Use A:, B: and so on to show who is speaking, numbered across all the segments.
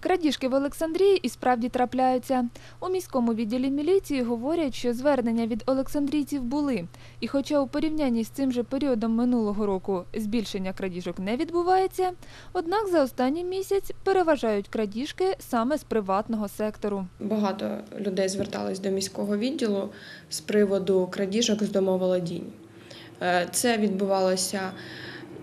A: Крадіжки в Олександрії і справді трапляються. У міському відділі міліції говорять, що звернення від олександрійців були. І хоча у порівнянні з цим же періодом минулого року збільшення крадіжок не відбувається, однак за останній місяць переважають крадіжки саме з приватного сектору.
B: Багато людей звертались до міського відділу з приводу крадіжок з домоволодінь. Е, Це відбувалося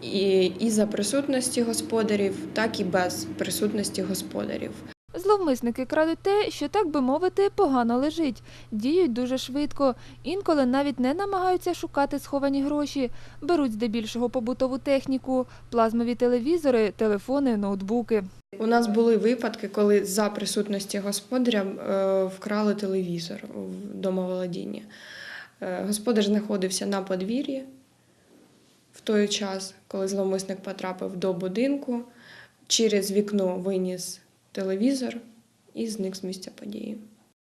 B: і, і за присутності господарів, так і без присутності господарів.
A: Зловмисники крадуть те, що, так би мовити, погано лежить. Діють дуже швидко. Інколи навіть не намагаються шукати сховані гроші. Беруть здебільшого побутову техніку, плазмові телевізори, телефони, ноутбуки.
B: У нас були випадки, коли за присутності господаря е, вкрали телевізор в домоволодінні. Е, Господар знаходився на подвір'ї в той час, коли зловмисник потрапив до будинку, через вікно виніс телевізор і зник з місця події.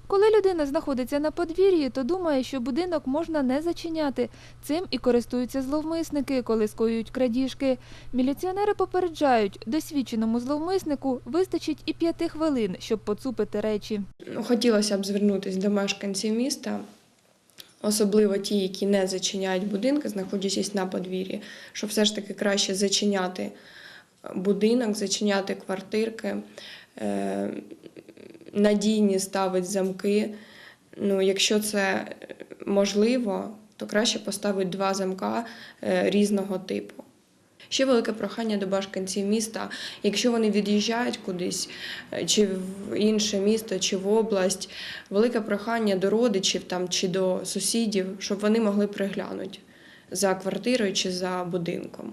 A: Коли людина знаходиться на подвір'ї, то думає, що будинок можна не зачиняти. Цим і користуються зловмисники, коли скоюють крадіжки. Міліціонери попереджають, досвідченому зловмиснику вистачить і п'яти хвилин, щоб поцупити речі.
B: Ну, Хотілося б звернутися до мешканців міста, особливо ті, які не зачиняють будинки, знаходячись на подвір'ї, що все ж таки краще зачиняти будинок, зачиняти квартирки, е, надійні ставити замки. Ну, якщо це можливо, то краще поставити два замка е, різного типу. Ще велике прохання до мешканців міста, якщо вони від'їжджають кудись, е, чи в інше місто, чи в область, велике прохання до родичів там, чи до сусідів, щоб вони могли приглянути за квартирою чи за будинком.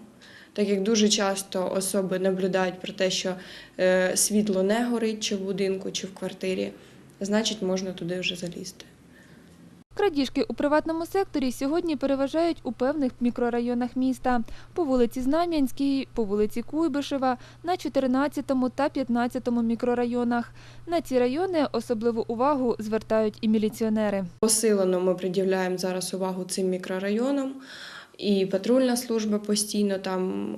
B: Так як дуже часто особи наблюдають про те, що е, світло не горить чи в будинку, чи в квартирі, значить можна туди вже залізти.
A: Крадіжки у приватному секторі сьогодні переважають у певних мікрорайонах міста по вулиці Знам'янській, по вулиці Куйбишева, на 14 та 15 мікрорайонах. На ці райони особливу увагу звертають і міліціонери.
B: Посилено ми приділяємо зараз увагу цим мікрорайонам, і патрульна служба постійно там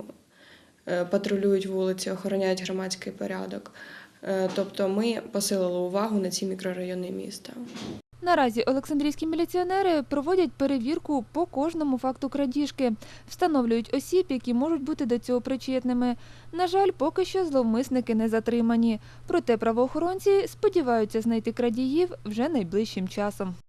B: е, патрулюють вулиці, охороняють громадський порядок. Е, Тобто ми посилили увагу на ці мікрорайони міста.
A: Наразі олександрійські міліціонери проводять перевірку по кожному факту крадіжки, встановлюють осіб, які можуть бути до цього причетними. На жаль, поки що зловмисники не затримані. Проте правоохоронці сподіваються знайти крадіїв вже найближчим часом.